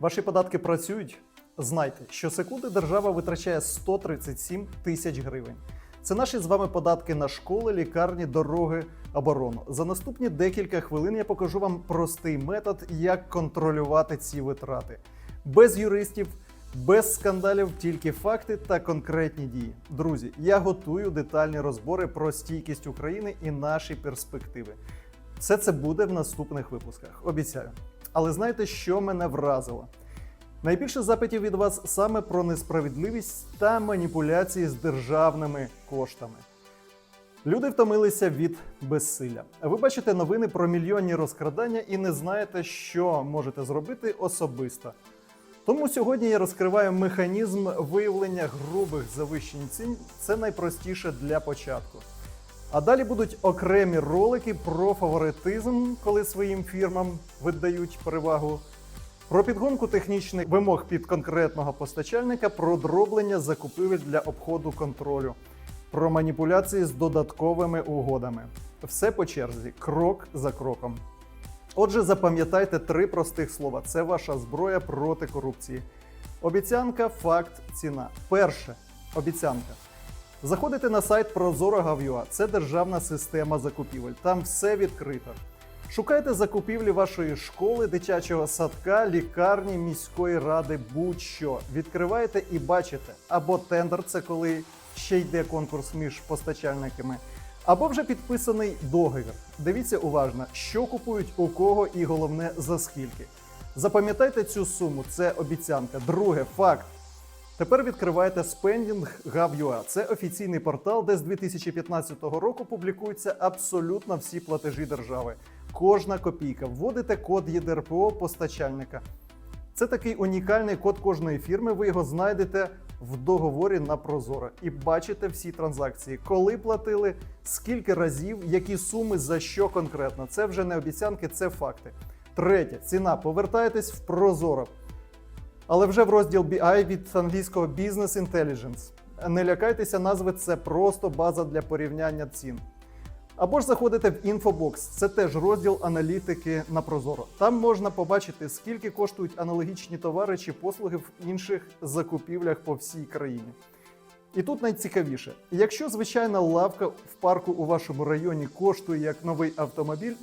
Ваші податки працюють? Знайте, що секунди держава витрачає 137 тисяч гривень. Це наші з вами податки на школи, лікарні, дороги, оборону. За наступні декілька хвилин я покажу вам простий метод, як контролювати ці витрати. Без юристів, без скандалів, тільки факти та конкретні дії. Друзі, я готую детальні розбори про стійкість України і наші перспективи. Все це буде в наступних випусках, обіцяю. Але знаєте, що мене вразило? Найбільше запитів від вас саме про несправедливість та маніпуляції з державними коштами. Люди втомилися від безсилля. Ви бачите новини про мільйонні розкрадання і не знаєте, що можете зробити особисто. Тому сьогодні я розкриваю механізм виявлення грубих завищень цін. Це найпростіше для початку. А далі будуть окремі ролики про фаворитизм, коли своїм фірмам видають перевагу, про підгонку технічних вимог під конкретного постачальника, про дроблення закупівель для обходу контролю, про маніпуляції з додатковими угодами. Все по черзі, крок за кроком. Отже, запам'ятайте три простих слова: це ваша зброя проти корупції. Обіцянка, факт, ціна. Перше обіцянка. Заходите на сайт Prozoro.gov.ua. Це державна система закупівель. Там все відкрито. Шукайте закупівлі вашої школи, дитячого садка, лікарні, міської ради, будь-що. Відкриваєте і бачите, або тендер це коли ще йде конкурс між постачальниками, або вже підписаний договір. Дивіться уважно, що купують у кого, і головне за скільки. Запам'ятайте цю суму, це обіцянка. Друге, факт. Тепер відкриваєте Spending.gov.ua. Це офіційний портал, де з 2015 року публікуються абсолютно всі платежі держави. Кожна копійка. Вводите код ЄДРПО постачальника. Це такий унікальний код кожної фірми. Ви його знайдете в договорі на Прозоро і бачите всі транзакції, коли платили, скільки разів, які суми за що конкретно. Це вже не обіцянки, це факти. Третє ціна. Повертаєтесь в Прозоро. Але вже в розділ BI від англійського Business Intelligence. Не лякайтеся назви, це просто база для порівняння цін. Або ж заходите в інфобокс, це теж розділ аналітики на Прозоро. Там можна побачити, скільки коштують аналогічні товари чи послуги в інших закупівлях по всій країні. І тут найцікавіше: якщо звичайна лавка в парку у вашому районі коштує як новий автомобіль,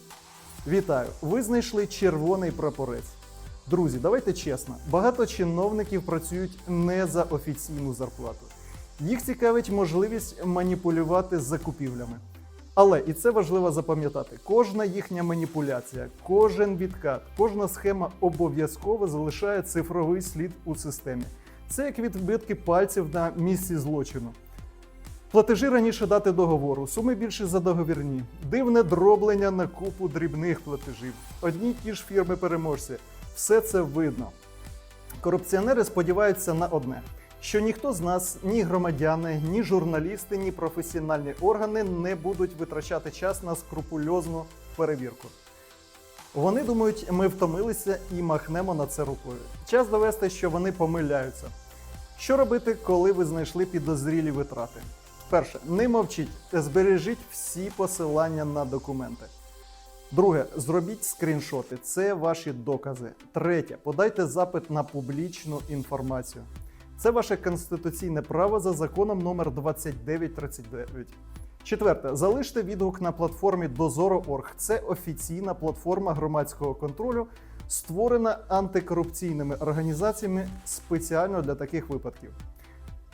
вітаю! Ви знайшли червоний прапорець. Друзі, давайте чесно, багато чиновників працюють не за офіційну зарплату. Їх цікавить можливість маніпулювати закупівлями. Але і це важливо запам'ятати: кожна їхня маніпуляція, кожен відкат, кожна схема обов'язково залишає цифровий слід у системі. Це як відбитки пальців на місці злочину. Платежі раніше дати договору, суми більше за договірні, дивне дроблення на купу дрібних платежів, одні ті ж фірми переможці. Все це видно. Корупціонери сподіваються на одне: що ніхто з нас, ні громадяни, ні журналісти, ні професіональні органи не будуть витрачати час на скрупульозну перевірку. Вони думають, ми втомилися і махнемо на це рукою. Час довести, що вони помиляються. Що робити, коли ви знайшли підозрілі витрати? Перше, не мовчіть, збережіть всі посилання на документи. Друге, зробіть скріншоти, це ваші докази. Третє, подайте запит на публічну інформацію. Це ваше конституційне право за законом номер 2939. Четверте, залиште відгук на платформі Дозоро.орг. Це офіційна платформа громадського контролю, створена антикорупційними організаціями спеціально для таких випадків.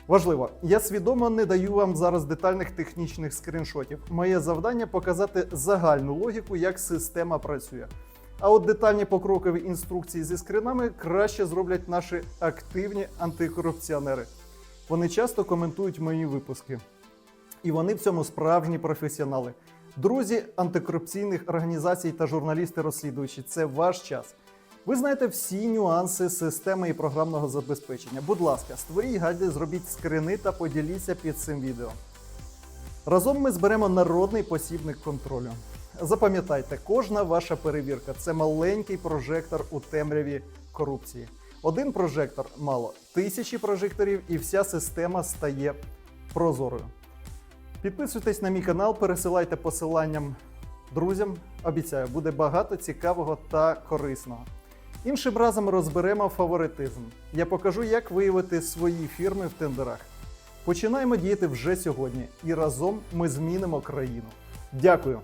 Важливо, я свідомо не даю вам зараз детальних технічних скріншотів. Моє завдання показати загальну логіку, як система працює. А от детальні покрокові інструкції зі скринами краще зроблять наші активні антикорупціонери. Вони часто коментують мої випуски. І вони в цьому справжні професіонали. Друзі антикорупційних організацій та журналісти-розслідувачі, це ваш час. Ви знаєте всі нюанси системи і програмного забезпечення. Будь ласка, створіть гаджет, зробіть скрини та поділіться під цим відео. Разом ми зберемо народний посібник контролю. Запам'ятайте, кожна ваша перевірка це маленький прожектор у темряві корупції. Один прожектор мало, тисячі прожекторів, і вся система стає прозорою. Підписуйтесь на мій канал, пересилайте посиланням друзям. Обіцяю, буде багато цікавого та корисного. Іншим разом розберемо фаворитизм. Я покажу, як виявити свої фірми в тендерах. Починаємо діяти вже сьогодні, і разом ми змінимо країну. Дякую!